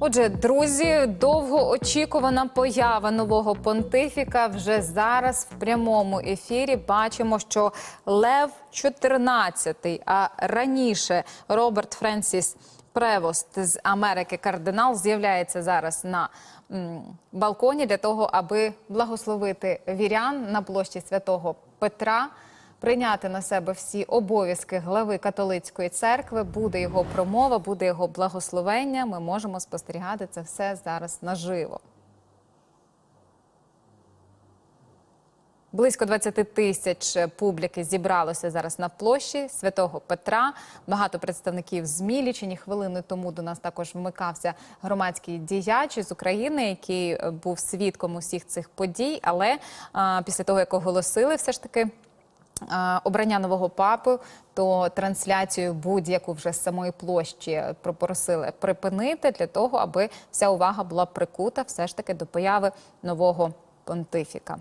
Отже, друзі, довгоочікувана поява нового понтифіка вже зараз в прямому ефірі. Бачимо, що Лев 14, а раніше Роберт Френсіс Превост з Америки кардинал з'являється зараз на балконі для того, аби благословити вірян на площі святого Петра. Прийняти на себе всі обов'язки глави католицької церкви буде його промова, буде його благословення. Ми можемо спостерігати це все зараз наживо. Близько 20 тисяч публіки зібралося зараз на площі святого Петра. Багато представників ЗМІ лічені хвилини тому до нас також вмикався громадський діяч з України, який був свідком усіх цих подій. Але а, після того, як оголосили, все ж таки. Обрання нового папи, то трансляцію будь-яку вже з самої площі попросили припинити для того, аби вся увага була прикута все ж таки до появи нового понтифіка.